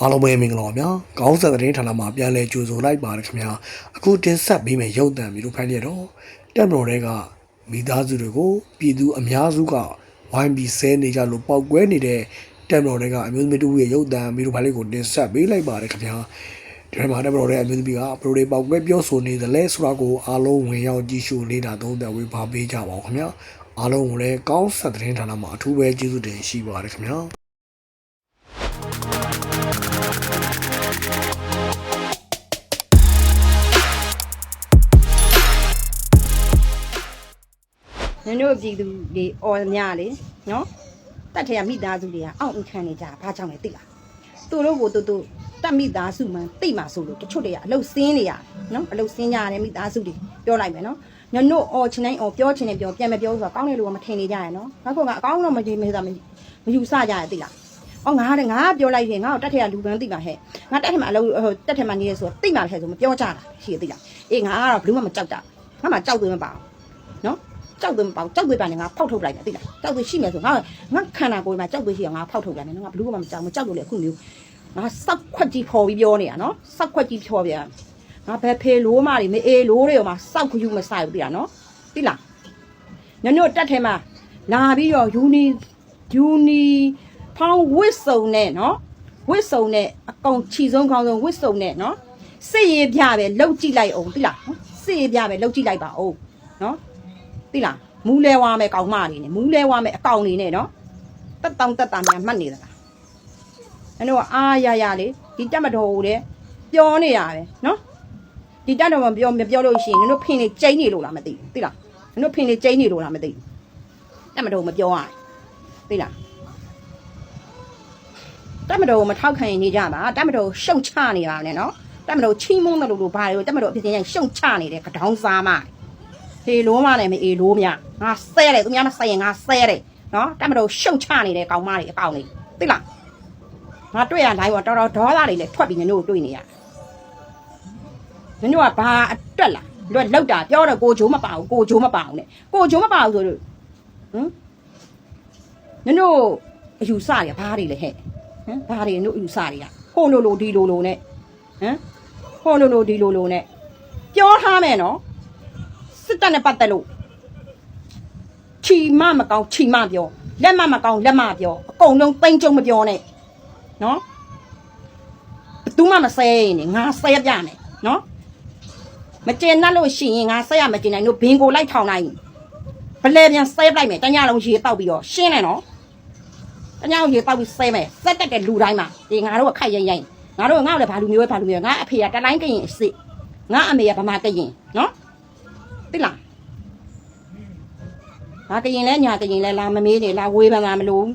အားလုံးပဲမင်္ဂလာပါဗျာခေါင်းဆက်သတင်းဌာနမှာပြန်လည်ကြိုဆိုလိုက်ပါတယ်ခင်ဗျာအခုတင်ဆက်ပေးမယ့်ရုပ်သံမျိုးတို့ဖိုင်ရတော့တက်မတော်တွေကမိသားစုတွေကိုပြည်သူအများစုကဝိုင်းပြီးဆဲနေကြလို့ပောက်ကွဲနေတဲ့တက်မတော်တွေကအမျိုးသမီးတို့ရဲ့ရုပ်သံမျိုးတို့ဖိုင်လေးကိုတင်ဆက်ပေးလိုက်ပါတယ်ခင်ဗျာဒီမှာတက်မတော်တွေအမျိုးသမီးကပရိုတွေပောက်ကွဲပြောဆိုနေတယ်လဲဆိုတာကိုအားလုံးဝင်ရောက်ကြည့်ရှုနေတာသုံးသပ်ဝေဖန်ပေးကြပါဦးခင်ဗျာအားလုံးကိုလည်းကောင်းဆက်သတင်းဌာနမှာအထူးပဲကျေးဇူးတင်ရှိပါတယ်ခင်ဗျာ င်တို့ပြည်သူတွေအော်များလေနော်တတ်ထရမိသားစုတွေကအောင့်အခံနေကြတာဘာကြောင့်လဲသိလားသူတို့ကိုသူတို့တတ်မိသားစုမှန်သိမှဆိုလို့တချို့တွေကအလုတ်စင်းနေရနော်အလုတ်စင်းကြရတယ်မိသားစုတွေပြောလိုက်မယ်နော်ညတို့အော်ချင်တိုင်းအော်ပြောချင်တယ်ပြောပြန်မပြောဆိုတော့ကောင်းတဲ့လူကမထင်နေကြရနော်နောက်ကအကောင်းတော့မကြည့်မေးတာမမယူဆကြရသိလားအော်ငါတဲ့ငါပြောလိုက်ရင်ငါ့ကိုတက်ထရလူပန်းသိပါဟဲ့ငါတက်ထရမှာအလုပ်ဟိုတက်ထရမှာနေရဆိုသိမှလည်းဆိုမပြောကြတာရှိရသိလားအေးငါကတော့ဘယ်သူမှမကြောက်တာငါမှကြောက်သွင်းမပါဘူးနော် ကြောက်သွင်းမပေါ့ကြောက်သွင်းပါနဲ့ငါဖောက်ထုတ်လိုက်တယ်သိလားကြောက်သွင်းရှိမယ်ဆိုငါငါခန္ဓာကိုယ်မှာကြောက်သွင်းရှိရငါဖောက်ထုတ်လိုက်မယ်နော်ငါဘလူးကမှမကြောက်မကြောက်လို့လေအခုမျိုးငါစောက်ခွက်ကြီးဖော်ပြီးပြောနေတာနော်စောက်ခွက်ကြီးဖော်ပြငါဘယ်ဖေလိုးမတွေမအေးလိုးတွေမှာစောက်ခယူမဆိုင်ဘူးသိလားနော်သိလားညညတက်ထဲမှာလာပြီးတော့ယူနီယူနီဖောင်းဝစ်စုံနဲ့နော်ဝစ်စုံနဲ့အကောင်ချီဆုံးခေါင်းဆုံးဝစ်စုံနဲ့နော်စစ်ရေးပြပဲလှုပ်ကြည့်လိုက်အောင်သိလားနော်စစ်ရေးပြပဲလှုပ်ကြည့်လိုက်ပါအောင်နော် သိလားမူးလဲဝါမဲ့ကောင်မတွေနဲ့မူးလဲဝါမဲ့အကောင်တွေနဲ့နော်တက်တောင်တက်တာများမှတ်နေသလားအဲ့တော့အာရရလေဒီတက်မတော်ဟိုတဲ့ပြောနေရပဲနော်ဒီတက်တော်မပြောမပြောလို့ရှိရင်နင်တို့ဖင်နေကျိန်းနေလို့လားမသိဘူးသိလားနင်တို့ဖင်နေကျိန်းနေလို့လားမသိဘူးတက်မတော်မပြောရဘူးသိလားတက်မတော်ကိုမထောက်ခံရင်နေကြပါတက်မတော်ကိုရှုံချနေပါနဲ့နော်တက်မတော်ချီးမွမ်းတယ်လို့လို့ဘာလို့တက်မတော်အဖြစ်ချင်းရှုံချနေတဲ့ကတောင်းစားမ ဟေလိုးမနဲ့မအေလိုးမြငါဆဲတယ်သူများမဆဲရင်ငါဆဲတယ်နော်တတ်မလို့ရှုံချနေတဲ့ကောင်မတွေအကောင်တွေသိလားငါတွေ့ရတိုင်းပေါ့တော်တော်ဒေါသတွေလည်းထွက်ပြီးညညို့တွေ့နေရညညို့ကဘာအတွက်လားလွတ်လောက်တာပြောတော့ကိုဂျိုးမပါဘူးကိုဂျိုးမပါဘူးနဲ့ကိုဂျိုးမပါဘူးဆိုလို့ဟမ်ညညို့အယူဆရဘာတွေလဲဟဲ့ဟမ်ဘာတွေညညို့အယူဆတွေကဟိုလိုလိုဒီလိုလိုနဲ့ဟမ်ဟိုလိုလိုဒီလိုလိုနဲ့ပြောထားမယ်နော် စစ်တပ်နဲ့ပတ်သက်လို့ချီမမကောင်းချီမပြောလက်မမကောင်းလက်မပြောအကုန်လုံးတိမ့်ကြုံမပြောနဲ့နော်ဘသူမှမဆဲရင်ငါဆဲပြမယ်နော်မကျေနပ်လို့ရှိရင်ငါဆဲရမကျေနိုင်လို့ဘင်ကိုလိုက်ထောင်လိုက်ဘလဲပြန်ဆဲလိုက်မယ်တညလုံးရေတောက်ပြီးတော့ရှင်းတယ်နော်တညလုံးရေတောက်ပြီးဆဲမယ်စက်တက်တဲ့လူတိုင်းမှာဒီငါတို့ကခိုက်ရိုက်ရိုက်ငါတို့ငါ့ကိုလည်းဘာလူမျိုးပဲဘာလူမျိုးငါအဖေကတလိုင်းကရင်အစ်စ်ငါအမေကဗမာကရင်နော် သိလားငါကရင်လဲညာကရင်လဲလာမမေးနေလာဝေးပန်းမှာမလို့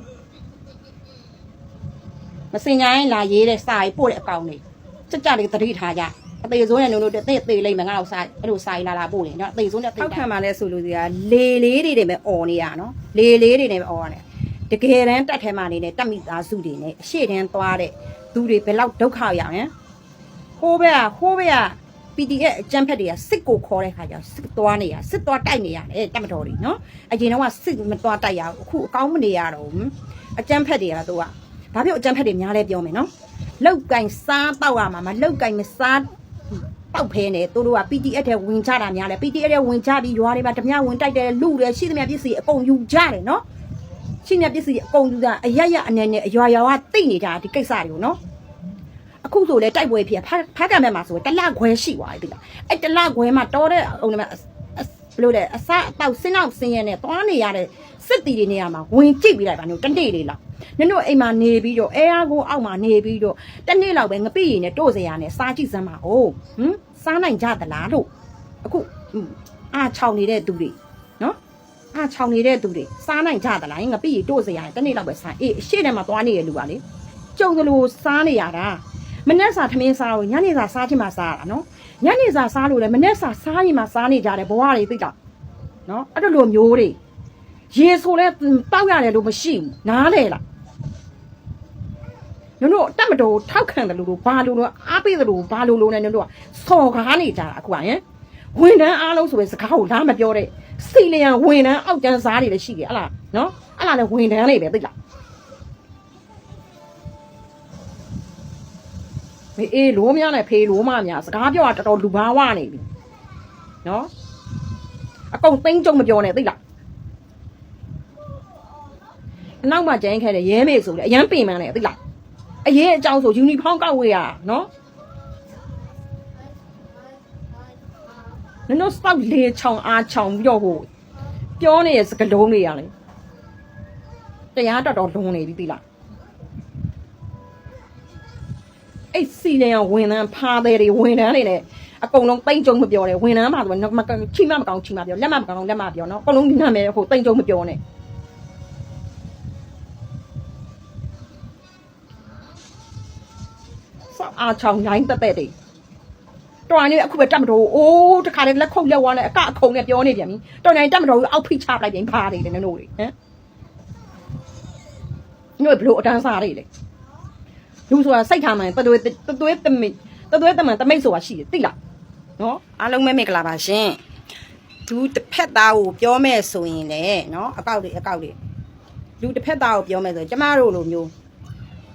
မစင်ညာရင်လာရေးတဲ့စာရေးပို့တဲ့အကောင်တွေစက်ကြတွေတတိထားကြအသေးစိုးနဲ့နုံတို့တဲ့သေးလိမ့်မယ်ငါ့ကိုစာအဲ့လိုစာရေးလာလာပို့နေနော်အသေးစိုးနဲ့ထောက်ခံပါလဲဆိုလို့ဒီကလေလေးတွေတွေပဲអော်နေရနော်လေလေးတွေနဲ့ပဲអော်ရတယ်တကယ်တမ်းတက်ထဲမှာနေတဲ့တက်မိသားစုတွေနဲ့အရှိတန်းသွားတဲ့သူတွေဘယ်လောက်ဒုက္ခရောက်ရင်ဟိုးဘက်ကဟိုးဘက်က PDF အကြမ်းဖက်တွေကစစ်ကိုခေါ်တဲ့ခါကျစစ်သွားနေရစစ်သွားတိုက်နေရတယ်တက်မတော်တွေနော်အရင်တော့ကစစ်မသွားတိုက်ရဘူးအခုအကောင်းမနေရတော့ဘူးအကြမ်းဖက်တွေကသူကဘာဖြစ်အကြမ်းဖက်တွေများလဲပြောမယ်နော်လောက်ကင်စားတော့ရမှာမလောက်ကင်မစားတောက်ဖဲနေသူတို့က PDF တဲ့ဝင်ချတာများလဲ PDF တဲ့ဝင်ချပြီးရွာတွေမှာဓမြဝင်တိုက်တယ်လူတွေရှိသမျှပစ္စည်းအကုန်ယူကြတယ်နော်ရှိသမျှပစ္စည်းအကုန်ယူတာအရရအနေနဲ့အရွာရွာကတိတ်နေတာဒီကိစ္စတွေကိုနော်အခု ဆိုလဲတိုက်ပွဲဖြစ်ဖားဖားကံမဲ့မှာဆိုတလခွဲရှိသွားပြီလားအဲ့တလခွဲမှာတော်တဲ့ဟိုနမဘယ်လိုလဲအစားအပေါက်စင်းအောင်စင်းရဲနဲ့သွားနေရတဲ့စစ်တီတွေနေရာမှာဝင်ကြည့်ပြီးလိုက်ပါမျိုးတနေ့လေးလောက်နင်တို့အိမ်မှာနေပြီးတော့အဲအားကိုအောက်မှာနေပြီးတော့တနေ့လောက်ပဲငပိရည်နဲ့တို့စရာနဲ့စားကြည့်စမ်းပါဦးဟမ်စားနိုင်ကြသလားလို့အခုအာချောင်နေတဲ့သူတွေနော်အာချောင်နေတဲ့သူတွေစားနိုင်ကြသလားငပိရည်တို့စရာနဲ့တနေ့လောက်ပဲစားအေးအရှိတယ်မှာသွားနေတဲ့လူကလေကြုံသလိုစားနေရတာ မနေ့စာသမင်းစားလို့ညနေစာစားချင်မှစားရတာနော်ညနေစာစားလို့လည်းမနေ့စာစားရင်မှစားနေကြတယ်ဘဝတွေသိတာနော်အဲ့လိုလိုမျိုးတွေရေဆိုလဲတောက်ရတယ်လို့မရှိဘူးနားလေလားညတို့တက်မတော်ထောက်ခံတယ်လို့လို့ဘာလို့လို့အားပေးတယ်လို့ဘာလို့လို့နဲ့ညတို့ကစော်ကားနေကြတာအခုကဟင်ဝန်တန်းအားလုံးဆိုပဲစကားကိုလားမပြောတဲ့စီလျံဝန်တန်းအောက်တန်းစားတွေလည်းရှိတယ်ဟလားနော်အဲ့လားလည်းဝန်တန်းလေးပဲသိလား အေးလိုးများနဲ့ဖေးလိုးမများစကားပြောတာတော်တော်လူဘာဝနေပြီနော်အကုန်သိမ့်ကြုံမပြောနဲ့သိလားအနောက်မှာကျန်းခဲ့တဲ့ရဲမေဆိုလေအရန်ပင်မန်းနဲ့သိလားအရေးအကြောင်းဆိုယူနီဖောင်းကောက်ဝေးရနော်နင်တို့စောက်လေချောင်အားချောင်ပြီးတော့ဟိုပြောနေတဲ့စကလုံးတွေရလေတရားတော်တော်လွန်နေပြီသိလား အဲ့စီလန်ဝန်ထမ်းဖားတယ်တွေဝန်ထမ်းတွေနဲ့အကုန်လုံးတိမ့်ကြုံမပြောတယ်ဝန်ထမ်းမှာဆိုတော့မကချိမမကောင်းချိမပြောလက်မမကောင်းလက်မပြောနော်အကုန်လုံးဒီနာမည်ဟိုတိမ့်ကြုံမပြောနဲ့စောက်အားချောင်းရိုင်းတက်တက်တွေတော်နေအခုပဲတတ်မတော်အိုးတခါလေလက်ခုပ်လက်ဝါနဲ့အကအခုံနဲ့ပြောနေပြန်ပြီတော်နေတတ်မတော်အောက်ဖိချပလိုက်ပြန်ဖားတယ်နင်တို့တွေဟမ်ညို့ဘလို့အတန်းစားတွေလေ လူဆိုတာစိတ်ထားမှန်တသွေးတသွေးတမိတ်တသွေးတမန်တမိတ်ဆိုတာရှိတယ်သိလားနော် အားလုံးပဲမင်္ဂလာပါရှင်လူတစ်ဖက်သားကိုပြောမဲ့ဆိုရင်လေနော်အကောက်တွေအကောက်တွေလူတစ်ဖက်သားကိုပြောမဲ့ဆိုရင်ကျမတို့လိုမျိုး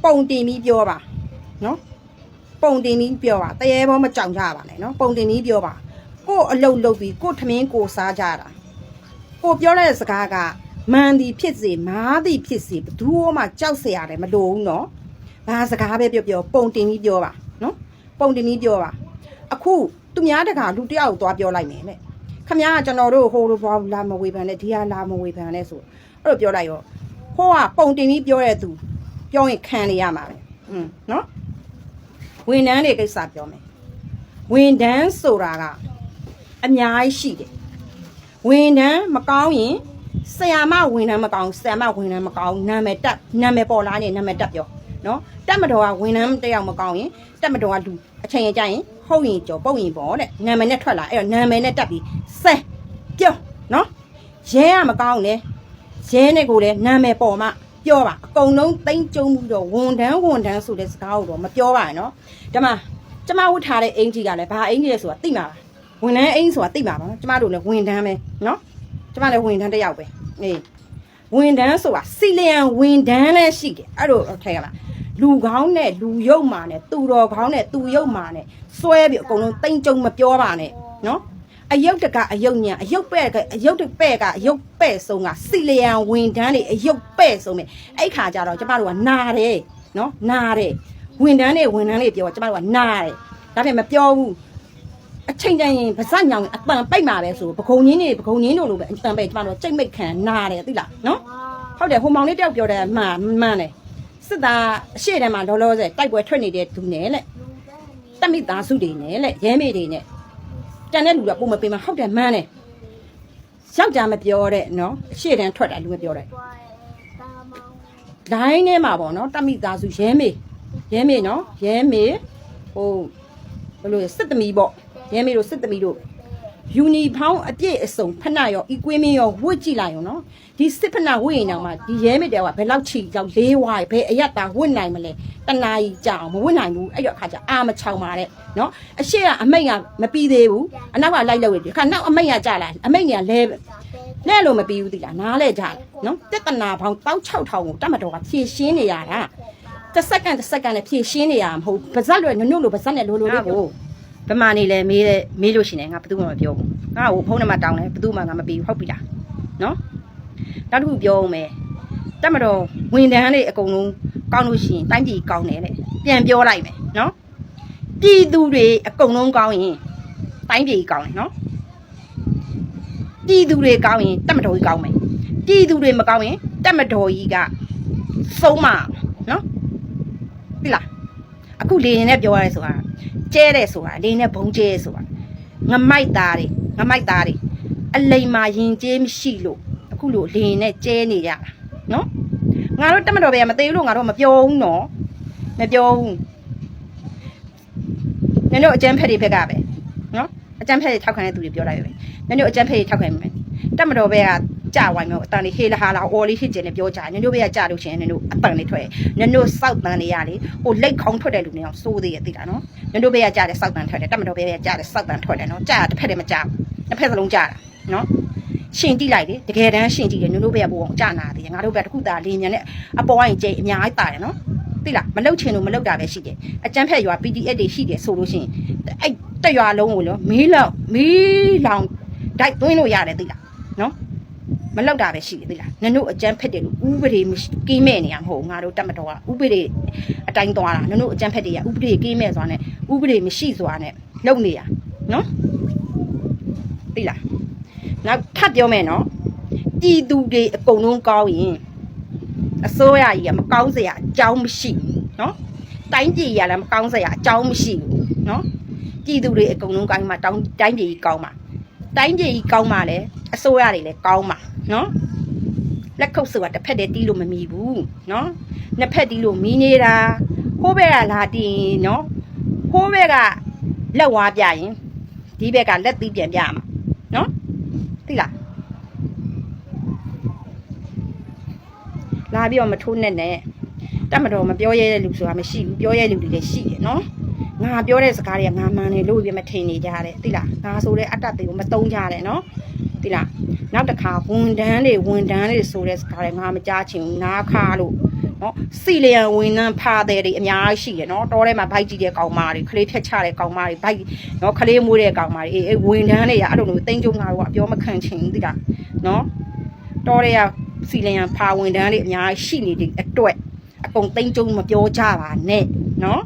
ပုံတင်ပြီးပြောပါနော်ပုံတင်ပြီးပြောပါတရေဘောမကြောင်ကြပါနဲ့နော်ပုံတင်ပြီးပြောပါကို့အလုတ်လုတ်ပြီးကို့ထမင်းကိုစားကြတာကို့ပြောတဲ့စကားကမှန်သည်ဖြစ်စေမားသည်ဖြစ်စေဘယ်သူမှကြောက်เสียရတယ်မလိုဘူးနော် ဘာစကားပဲပြောပြောပုံတင်ပြီးပြောပါနော်ပုံတင်ပြီးပြောပါ အခုသူများတကာလူတယောက်ကိုသွားပြောလိုက်မယ်တဲ့ခမ ्या ကကျွန်တော်တို့ဟိုလိုဘောလာမဝေဖန်နဲ့ဒီဟာလာမဝေဖန်နဲ့ဆိုအဲ့လိုပြောလိုက်ရောဟိုကပုံတင်ပြီးပြောတဲ့သူပြောရင်ခံနေရမှာပဲอืมเนาะဝန်ထမ်းတွေကိစ္စပြောမယ်ဝန်ထမ်းဆိုတာကအများကြီးရှိတယ်ဝန်ထမ်းမကောင်းရင်ဆရာမဝန်ထမ်းမကောင်းဆရာမဝန်ထမ်းမကောင်းနာမည်တက်နာမည်ပေါ်လာနေနာမည်တက်ပြော နော်တက်မတော်ကဝန်ထမ်းတစ်ယောက်မကောင်းရင်တက်မတော်ကလူအချိန်ရကြရင်ဟုတ်ရင်ကြော်ပုတ်ရင်ပေါ့တဲ့နာမည်နဲ့ထွက်လာအဲ့တော့နာမည်နဲ့တက်ပြီးဆဲပြောနော်ရဲကမကောင်းလေရဲနဲ့ကိုလည်းနာမည်ပေါ်မှပြောပါအကုန်လုံးတိမ့်ကျုံမှုတော့ဝန်ထမ်းဝန်ထမ်းဆိုတဲ့စကားကိုတော့မပြောပါနဲ့နော်ဒီမှာကျမဝတ်ထားတဲ့အင်ကြီးကလည်းဘာအင်ကြီးလဲဆိုတာသိမှာပါဝန်ထမ်းအင်ဆိုတာသိမှာပါနော်ကျမတို့လည်းဝန်ထမ်းပဲနော်ကျမလည်းဝန်ထမ်းတစ်ယောက်ပဲအေးဝန်ထမ်းဆိုတာစီလျံဝန်ထမ်းလည်းရှိတယ်အဲ့လိုထည့်ရမှာ လူကောင်းနဲ့လူယုတ်မာနဲ့သူတော်ကောင်းနဲ့သူယုတ်မာနဲ့စွဲပြီးအကုန်လုံးတိမ့်ကျုံမပြောပါနဲ့နော်အယုတ်တကအယုတ်ညံအယုတ်ပဲ့ကအယုတ်တပဲ့ကအယုတ်ပဲ့ဆုံးကစီလျံဝန်ထမ်းတွေအယုတ်ပဲ့ဆုံးပဲအဲ့ခါကျတော့ကျမတို့ကနာတယ်နော်နာတယ်ဝန်ထမ်းတွေဝန်ထမ်းတွေပြောကျမတို့ကနာတယ်ဒါပေမဲ့မပြောဘူးအချိန်တိုင်းရင်ဗဇက်ညောင်အပန်ပိတ်မှာပဲဆိုပခုံကြီးနေပခုံကြီးတို့လိုပဲအပန်ပိတ်ကျမတို့ကြိတ်မိတ်ခံနာတယ်သိလားနော်ဟုတ်တယ်ဟိုမောင်လေးတယောက်ပြောတယ်မှန်မှန်တယ် စစ်သားအရှိတည်းမှာလောလောဆယ်တိုက်ပွဲထွက်နေတဲ့သူနဲ့လက်တမိသားစုတွေနဲ့လက်ရဲမေတွေနဲ့တန်တဲ့လူကပုံမပေးမှာဟုတ်တယ်မှန်တယ်ယောက်ျားမပြောတဲ့နော်အရှိတန်းထွက်တာလူမပြောတဲ့ဒိုင်းထဲမှာပေါ့နော်တမိသားစုရဲမေရဲမေနော်ရဲမေဟိုဘယ်လိုလဲစစ်သမီးပေါ့ရဲမေတို့စစ်သမီးတို့ ယူနီဖောင်းအပြည့်အစုံဖက်နှက်ရောအီကွင်းမင်းရောဝတ်ကြည့်လိုက်ရောနော်ဒီစစ်ဖက်နှက်ဝတ်ရင်တော့မှဒီရဲမေတဲကဘယ်လောက်ချီကြောက်လေးဝါးဘယ်အရက်တာဝတ်နိုင်မလဲတနာကြီးကြအောင်မဝတ်နိုင်ဘူးအဲ့တော့အခါကျအာမချောင်ပါတဲ့နော်အရှိကအမိတ်ကမပြီးသေးဘူးအနောက်ကလိုက်လို့ရခါနောက်အမိတ်ကကြလာအမိတ်ကလဲလဲလို့မပြီးဘူးတိလားနားလဲကြလာနော်တက်တနာဖောင်း16000ကိုတတ်မတော်ကဖြည့်ရှင်းနေရတာတစ်စက္ကန့်တစ်စက္ကန့်နဲ့ဖြည့်ရှင်းနေရမှာမဟုတ်ပါဇက်လွယ်နုံနုံလိုပါဇက်နဲ့လိုလိုလေးကို ဗမာနေလဲမေးတဲ့မေးလို့ရှိရင်ငါဘယ်သူမှမပြောဘူးငါ့ကိုဖုန်းနံပါတ်တောင်းတယ်ဘယ်သူမှငါမပေးဘူးဟုတ်ပြီလားနော်နောက်တစ်ခုပြောအောင်မယ်တက်မတော်ဝန်တန်းလေးအကုန်လုံးကောင်းလို့ရှိရင်တိုင်းပြည်ကောင်းတယ်လေပြန်ပြောလိုက်မယ်နော်ပြည်သူတွေအကုန်လုံးကောင်းရင်တိုင်းပြည်ကောင်းတယ်နော်ပြည်သူတွေကောင်းရင်တက်မတော်ကြီးကောင်းမယ်ပြည်သူတွေမကောင်းရင်တက်မတော်ကြီးကဆုံးမနော်ပြီလားအခုလေရင်နဲ့ပြောရဲဆိုတာ ကျဲတယ်ဆိုတာအလေးနဲ့ဘုံကျဲဆိုတာငမိုက်သားတွေငမိုက်သားတွေအလိမ်မာရင်ကျဲမရှိလို့အခုလိုလင်းနဲ့ကျဲနေကြတာနော်ငါတို့တက်မတော်ပဲမသေးဘူးလို့ငါတို့မပြောဘူးနော်မပြောဘူးနင်တို့အကျန်းဖက်တွေဖက်ကပဲနော်အကျန်းဖက်တွေထောက်ခံတဲ့သူတွေပြောလိုက်ပဲနင်တို့အကျန်းဖက်တွေထောက်ခံမယ်တက်မတော်ပဲက ကြဝိုင်းမျိုးအတန်လေးဟေးလာဟာလာအော်လေးဟစ်ကျင်နေပြောကြနင်တို့ပဲကကြလို့ရှိရင်နင်တို့အတန်လေးထွက်နင်တို့စောက်တန်လေးရလေဟိုလက်ခေါင်းထွက်တဲ့လူတွေအောင်စိုးသေးရသိတာနော်ညတို့ဘေးကကြားတယ်စောက်တန်ထွက်တယ်တက်မတော်ဘေးကကြားတယ်စောက်တန်ထွက်တယ်နော်ကြားတစ်ဖက်တည်းမကြားဘူးတစ်ဖက်စလုံးကြားတာနော်ရှင်ကြည့်လိုက်လေတကယ်တမ်းရှင်ကြည့်တယ်ညတို့ဘေးကပိုအောင်ကြားနာသေးတယ်ငါတို့ဘက်တစ်ခုသာလေးမြန်နဲ့အပေါ်ကရင်ကြိတ်အများကြီးတာတယ်နော်သိလားမလုတ်ချင်လို့မလုတ်တာပဲရှိတယ်အကျန်းဖက်ရွာ PDF တွေရှိတယ်ဆိုလို့ရှိရင်အဲ့တက်ရွာလုံးကိုလို့မီးလောင်မီးလောင်ဒိုက်သွင်းလို့ရတယ်သိလားနော် မလောက်တာပဲရှိသေးလားနင်တို့အကြမ်းဖက်တယ်လို့ဥပဒေကင်းမဲ့နေရမဟုတ်ငါတို့တတ်မတော်ကဥပဒေအတိုင်းသွားတာနင်တို့အကြမ်းဖက်တွေကဥပဒေကင်းမဲ့သွားနဲ့ဥပဒေမရှိစွာနဲ့လုပ်နေရနော်သိလားနောက်ထပ်ပြောမယ်နော်ပြည်သူတွေအကုန်လုံးကောင်းရင်အစိုးရကြီးကမကောင်းစရာအကြောင်းမရှိဘူးနော်တိုင်းပြည်ကြီးကလည်းမကောင်းစရာအကြောင်းမရှိဘူးနော်ပြည်သူတွေအကုန်လုံးကောင်းမှတောင်းတိုင်းပြည်ကြီးကောင်းမှာ တိုင်းပြည်ကြီးကောင်းပါလေအစိုးရတွေလည်းကောင်းပါနော်လက်ခုပ်ဆိုတာတစ်ဖက်တည်းတီးလို့မမီဘူးနော်နှစ်ဖက်တီးလို့မီးနေတာကိုယ့်ဘက်ကလာတီးရင်နော်ကိုယ့်ဘက်ကလက်ဝါးပြရင်ဒီဘက်ကလက်သီးပြန်ပြမှာနော်သိလားလာပြီးတော့မထိုးနဲ့နဲ့တတ်မတော်မပြောရဲတဲ့လူဆိုတာမရှိဘူးပြောရဲလူတွေလည်းရှိတယ်နော် ငါပြောတဲ့စကားတွေကငါမှန်တယ်လို့ပြမထင်နေကြတယ်သိလားငါဆိုတဲ့အတ္တတွေကိုမတုံးကြတယ်နော်သိလားနောက်တစ်ခါဝန်တန်းတွေဝန်တန်းတွေဆိုတဲ့စကားတွေငါမကြားချင်ဘူးနားခါလို့နော်စီလျံဝန်တန်းဖာတဲ့တွေအများကြီးရှိတယ်နော်တောထဲမှာဘိုက်ကြည့်တဲ့ကောင်မတွေခလေးဖြတ်ချတဲ့ကောင်မတွေဘိုက်နော်ခလေးမွေးတဲ့ကောင်မတွေအေးအေးဝန်တန်းတွေကအဲ့လိုမျိုးတင်းကျုံငါတို့ကပြောမခံချင်ဘူးသိလားနော်တောထဲကစီလျံဖာဝန်တန်းတွေအများကြီးရှိနေတဲ့အတွက်အကုန်တင်းကျုံမပြောကြပါနဲ့နော်